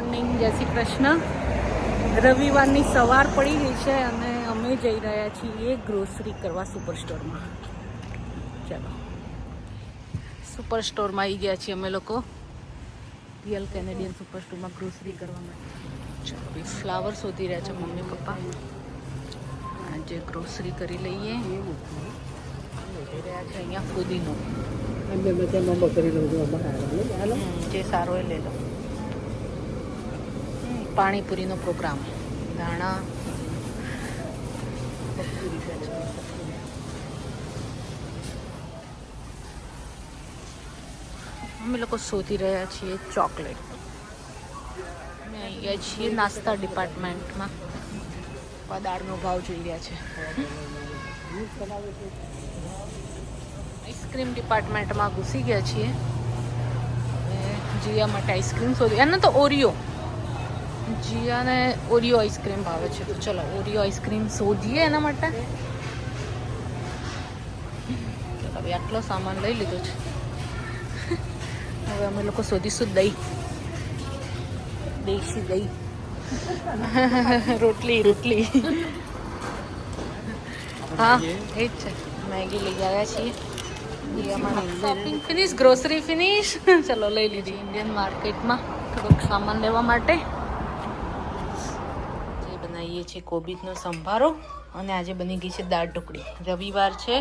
Morning જય શ્રી કૃષ્ણ. રવિવારની સવાર પડી ગઈ છે અને અમે જઈ રહ્યા છીએ ગ્રોસરી કરવા સુપર સ્ટોરમાં ચાલો. સુપર સ્ટોરમાં આવી ગયા છીએ અમે લોકો. રિયલ કેનેડિયન સુપર સ્ટોરમાં ગ્રોસરી કરવા માટે. ચાલો ફ્લાવર શોધી રહ્યા છે મમ્મી પપ્પા. આજે ગ્રોસરી કરી લઈએ. રહ્યા છે અહીંયા ફુદીનો. જે સારો એ લઈ લો. હમ, પાણીપુરીનો પ્રોગ્રામ. ધાણા. અમે લોકો શોધી રહ્યા છીએ ચોકલેટ. અમે અહીંયા છીએ નાસ્તા ડિપાર્ટમેન્ટમાં. દાળનો ભાવ જોઈ રહ્યા છે. આઈસ્ક્રીમ ડિપાર્ટમેન્ટમાં ઘૂસી ગયા છીએ. અને જીયા માટે આઈસ્ક્રીમ શોધી એને તો ઓરિયો. જીયાને ઓરિયો આઈસ્ક્રીમ ભાવે છે. તો ચલો, ઓરિયો આઈસ્ક્રીમ શોધીએ એના માટે. હવે આટલો સામાન લઈ લીધો છે. હવે અમે લોકો શોધીશું દહીં. દેશી દહીં. રોટલી રોટલી. હા, એ જ છે. મેગી લઈ આવ્યા છીએ. શોપિંગ ફિનિશ ગ્રોસરી ફિનિશ ચલો, લઈ લીધી ઇન્ડિયન માર્કેટમાં થોડોક સામાન લેવા માટે. બનાવીએ છીએ કોબીજનો સંભારો અને આજે બની ગઈ છે દાળ ઢોકળી. રવિવાર છે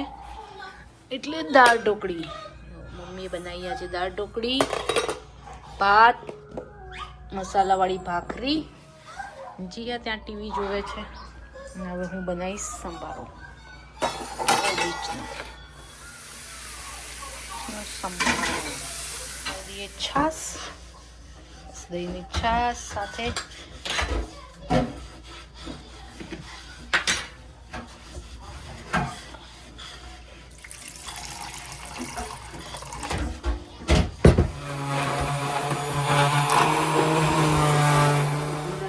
એટલે દાળ ઢોકળી. મમ્મીએ બનાવી આજે દાળ ઢોકળી, ભાત, મસાલાવાળી ભાખરી, જીયા ત્યાં ટીવી જોવે છે. અને હવે હું બનાવીશ સંભારો. સંભારો. છાસ દહીંની છાસ સાથે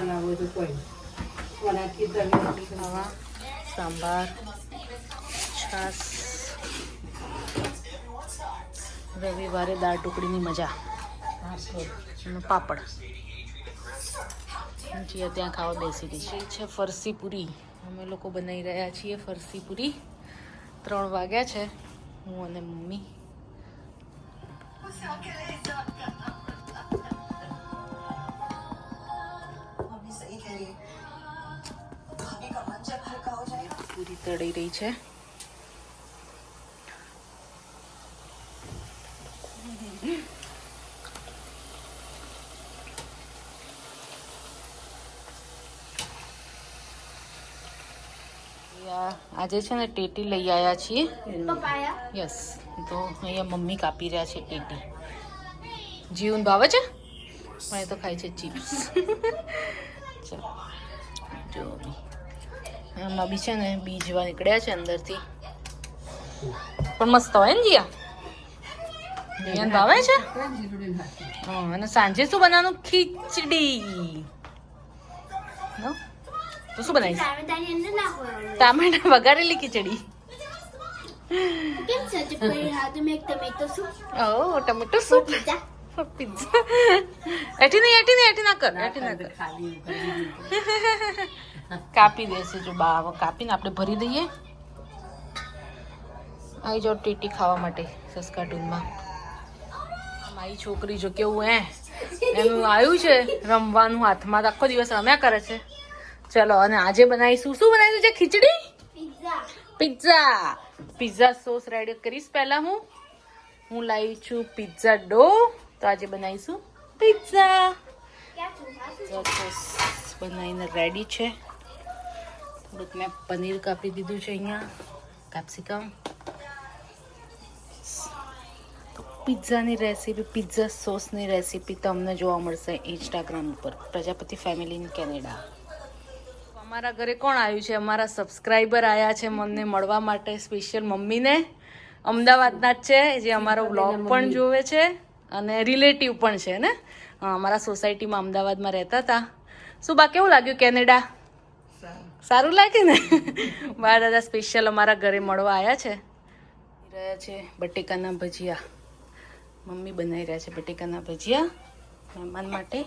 ના હોય તો કોઈ કોનાથી તમે ખાવા સાંભાર છાસ રવિવારે દાળ ઢોકળીની મજા. અને પાપડ. જીએ ત્યાં ખાવા બેસી ગઈ છે. છે ફરસી પૂરી. અમે લોકો બનાવી રહ્યા છીએ ફરસી પૂરી. ત્રણ વાગ્યા છે. હું અને મમ્મી. તળી રહી છે. યા- આજે છે ને ટેટી લઈ આવ્યા છીએ. યસ. તો અહીંયા મમ્મી કાપી રહ્યા છે ટેટી. જીવન ભાવે છે? પણ એ તો ખાય છે ચિપ્સ. ચાલો. જો. આમાં બી છે ને બીજવા નીકળ્યા છે અંદરથી. પણ મસ્ત હોય ને જીયા? જીયાને ભાવે છે? હા અને સાંજે શું બનાવવાનું? ખીચડી? તો શું બનાવીશ? ટામેટા વઘારેલી ખીચડી. ઓ ટમેટો સૂપ. પીઝા એઠી નહીં એટી નહીં એટી ના કર એટી ના કરી. કાપી દેશે જો બા હવે કાપીને આપણે ભરી દઈએ. આવી જાઓ ટીટી ખાવા માટે સસ્કાટૂનમાં. મારી છોકરી જો કેવું હે. એનું આવ્યું છે રમવાનું હાથમાં આખો દિવસ રમ્યા કરે છે. ચલો અને આજે બનાવીશું. શું બનાવ્યું છે? ખીચડી? પિઝા પિઝા સોસ રેડી કરીશ પહેલા હું. હું લાવી છું પિઝા ડો તો આજે બનાવીશું પિઝા બનાવીને રેડી છે. થોડુંક મેં પનીર કાપી દીધું છે અહીંયા કેપ્સિકમ તો પિઝાની રેસીપી પિઝા સોસની રેસીપી તમને જોવા મળશે ઇન્સ્ટાગ્રામ ઉપર પ્રજાપતિ ફેમિલી ઇન કેનેડા અમારા ઘરે કોણ આવ્યું છે અમારા સબસ્ક્રાઈબર આવ્યા છે મને મળવા માટે સ્પેશિયલ મમ્મીને અમદાવાદના જ છે જે અમારો બ્લોગ પણ જોવે છે અને રિલેટિવ પણ છે ને અમારા સોસાયટીમાં અમદાવાદમાં રહેતા હતા શું બા કેવું લાગ્યું કેનેડા સારું લાગે ને? બા દાદા સ્પેશિયલ અમારા ઘરે મળવા આવ્યા છે. રહ્યા છે બટેકાના ભજીયા. મમ્મી બનાવી રહ્યા છે બટેકાના ભજીયા મહેમાન માટે.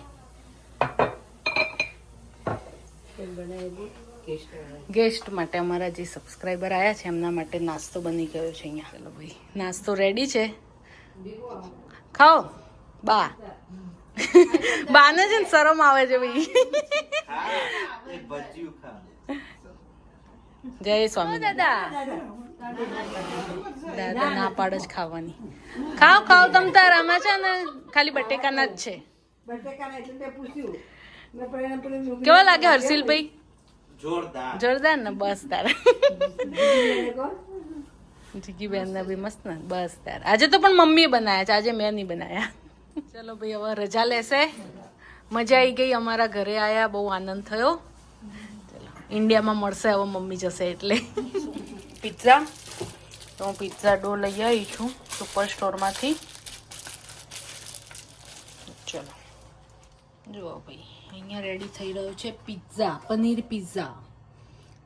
ગેસ્ટ માટે. અમારા જે સબસ્ક્રાઈબર આવ્યા છે એમના માટે નાસ્તો બની ગયો છે અહીંયા. ચલો ભાઈ. નાસ્તો રેડી છે? ખાઓ. બા. બાને છે ને શરમ આવે છે ભાઈ. જય સ્વામી. દાદા. દાદા ના પાડ જ ખાવાની. ખાવ ખાઓ તમ તાર અમે છે ને? ખાલી બટેકાના જ છે. કેવા લાગે હર્ષિલભાઈ જોરદાર. જોરદાર ને? બસ તાર. જીગી બેન ને બી મસ્ત ને? બસ તાર. આજે તો પણ મમ્મી બનાયા છે. આજે મેં નહીં બનાયા. ચલો ભાઈ હવે રજા લેશે. મજા આવી ગઈ. અમારા ઘરે આયા. બહુ આનંદ થયો. ઇન્ડિયામાં મળશે હવે મમ્મી જશે એટલે. પિઝા તો હું પિઝા ડો લઈ આવી છું સુપર સ્ટોરમાંથી ચલો. જુઓ ભાઈ, અહીંયા રેડી થઈ રહ્યો છે pizza paneer pizza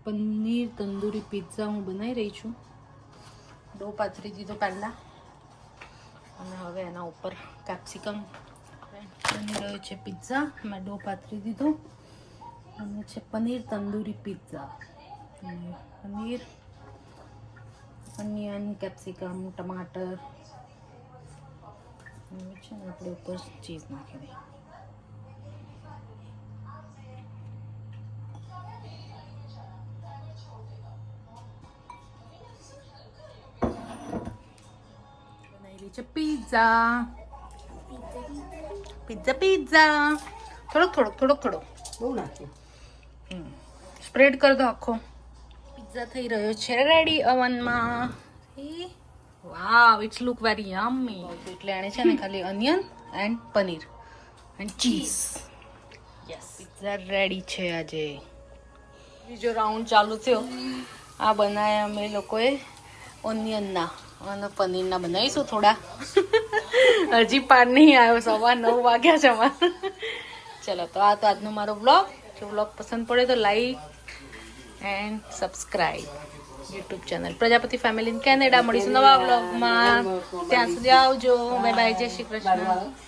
paneer tandoori pizza હું બનાવી રહી છું. ડો પાથરી દીધો પહેલાં. અને હવે એના ઉપર કેપ્સિકમ બની રહ્યો છે પિઝા મેં ડો પાથરી દીધો. અને છે paneer tandoori pizza paneer onion capsicum ટમાટર છે ને આપણે ઉપર ચીઝ નાખી દઈએ બનાવેલી છે પિઝા પિઝા પિઝા થોડોક થોડોક થોડોક થોડોક બહુ નાખ્યું સ્પ્રેડ કરી દો આખો. પિઝા થઈ રહ્યો છે. Ready અવનમાં wow it's look very yummy એટલે આને છે ને ખાલી onion and paneer and cheese yes pizza ready છે આજે. બીજો રાઉન્ડ ચાલુ થયો. આ બનાવ્યા અમે લોકોએ ઓનિયનના અને પનીરના બનાવીશું થોડા. હજી પાર નહીં આવ્યો સવા નવ વાગ્યા છે અમારે. ચલો તો આ તો આજનો મારો વ્લોગ જો વ્લોગ પસંદ પડે તો like and subscribe YouTube channel. Prajapati family Canada મળીશું નવા વ્લોગમાં. ત્યાં સુધી આવજો. બાય બાય જય શ્રી કૃષ્ણ.